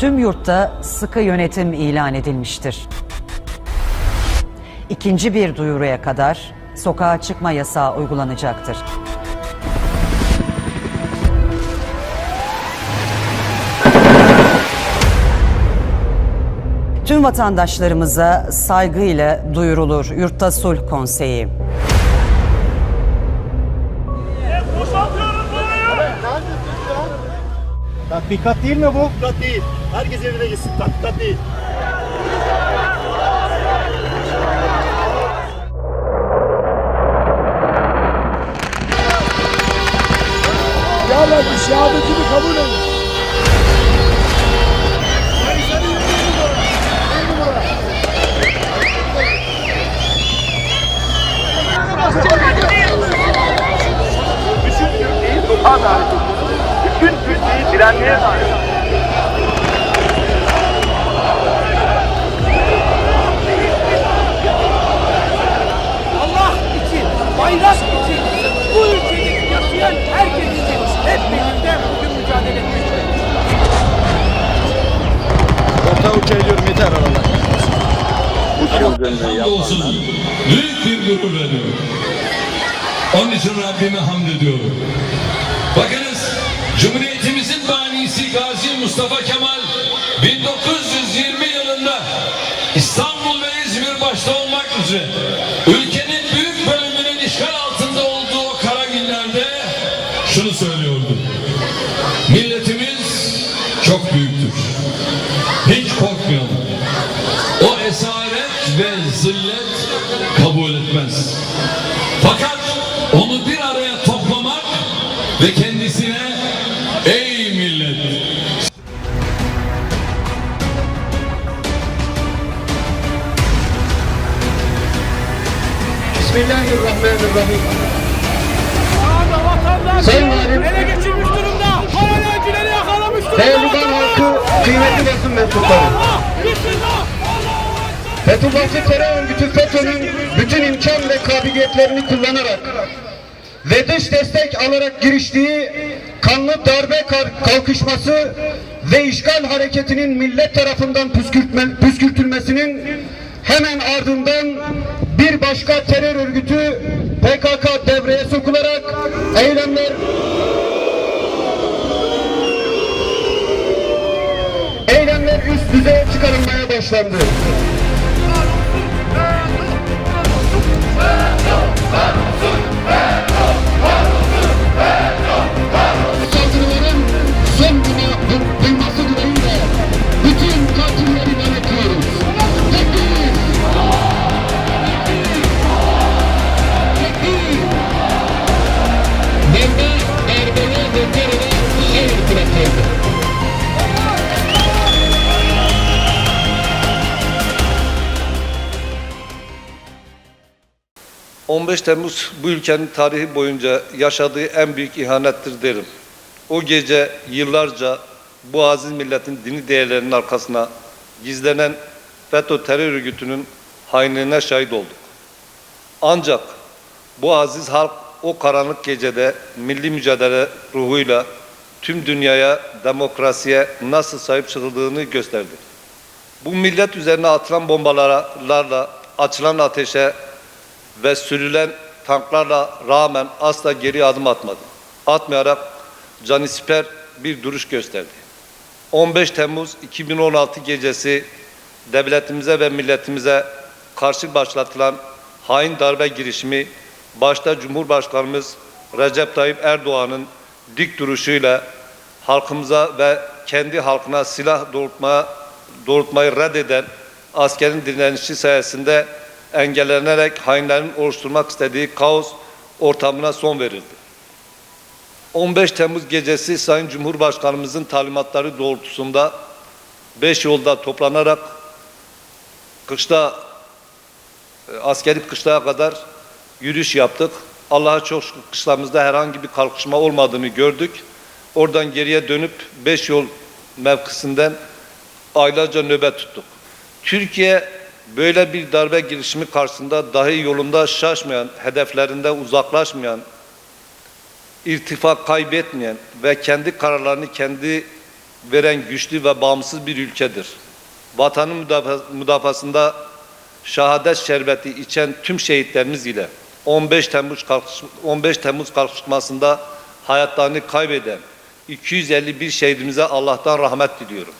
Tüm yurtta sıkı yönetim ilan edilmiştir. İkinci bir duyuruya kadar sokağa çıkma yasağı uygulanacaktır. Tüm vatandaşlarımıza saygıyla duyurulur Yurtta Sulh Konseyi. Tatbikat değil mi bu? Tatbikat değil. Herkes evine gitsin. Tatbikat değil. Hamdolsun. Büyük bir gurur veriyorum. Onun için Rabbime hamd ediyorum. Bakınız Cumhuriyetimizin banisi Gazi Mustafa Kemal 1920 yılında İstanbul ve İzmir başta olmak üzere ülkenin büyük bölümünün işgal altında olduğu o kara günlerde şunu söylüyordu. Milletimiz çok büyüktür. Hiç korkmayalım. Zillet kabul etmez. Fakat onu bir araya toplamak ve kendisine ey millet Bismillahirrahmanirrahim. Sayın Valim. ele geçirmiş durumda. Paralelcileri yakalamış durumda. Değerli halkı, kıymetli basın mensupları. Fethullahçı terör örgütü FETÖ'nün bütün imkan ve kabiliyetlerini kullanarak ve dış destek alarak giriştiği kanlı darbe kalkışması ve işgal hareketinin millet tarafından püskürtme, püskürtülmesinin hemen ardından bir başka terör örgütü PKK devreye sokularak eylemler başlandı. Barut, Barut, Barut, Barut, Barut. 15 Temmuz bu ülkenin tarihi boyunca yaşadığı en büyük ihanettir derim. O gece yıllarca bu aziz milletin dini değerlerinin arkasına gizlenen FETÖ terör örgütünün hainliğine şahit olduk. Ancak bu aziz halk o karanlık gecede milli mücadele ruhuyla tüm dünyaya demokrasiye nasıl sahip çıkıldığını gösterdi. Bu millet üzerine atılan bombalarla açılan ateşe ve sürülen tanklarla rağmen asla geri adım atmadı. Atmayarak canisiper bir duruş gösterdi. 15 Temmuz 2016 gecesi devletimize ve milletimize karşı başlatılan hain darbe girişimi başta Cumhurbaşkanımız Recep Tayyip Erdoğan'ın dik duruşuyla halkımıza ve kendi halkına silah doğrultmaya, doğrultmayı reddeden askerin direnişi sayesinde engellenerek hainlerin oluşturmak istediği kaos ortamına son verildi. 15 Temmuz gecesi Sayın Cumhurbaşkanımızın talimatları doğrultusunda beş yolda toplanarak kışta e, askeri kışlaya kadar yürüyüş yaptık. Allah'a çok şükür kışlamızda herhangi bir kalkışma olmadığını gördük. Oradan geriye dönüp beş yol mevkisinden aylarca nöbet tuttuk. Türkiye böyle bir darbe girişimi karşısında dahi yolunda şaşmayan, hedeflerinde uzaklaşmayan, irtifa kaybetmeyen ve kendi kararlarını kendi veren güçlü ve bağımsız bir ülkedir. Vatanın müdafa- müdafasında şehadet şerbeti içen tüm şehitlerimiz ile 15 Temmuz kalkış- 15 Temmuz kalkışmasında hayatlarını kaybeden 251 şehidimize Allah'tan rahmet diliyorum.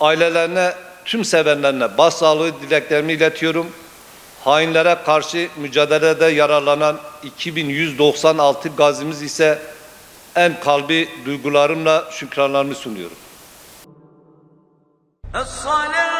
Ailelerine, tüm sevenlerine başsağlığı dileklerimi iletiyorum. Hainlere karşı mücadelede yararlanan 2196 gazimiz ise en kalbi duygularımla şükranlarımı sunuyorum. Es-salâ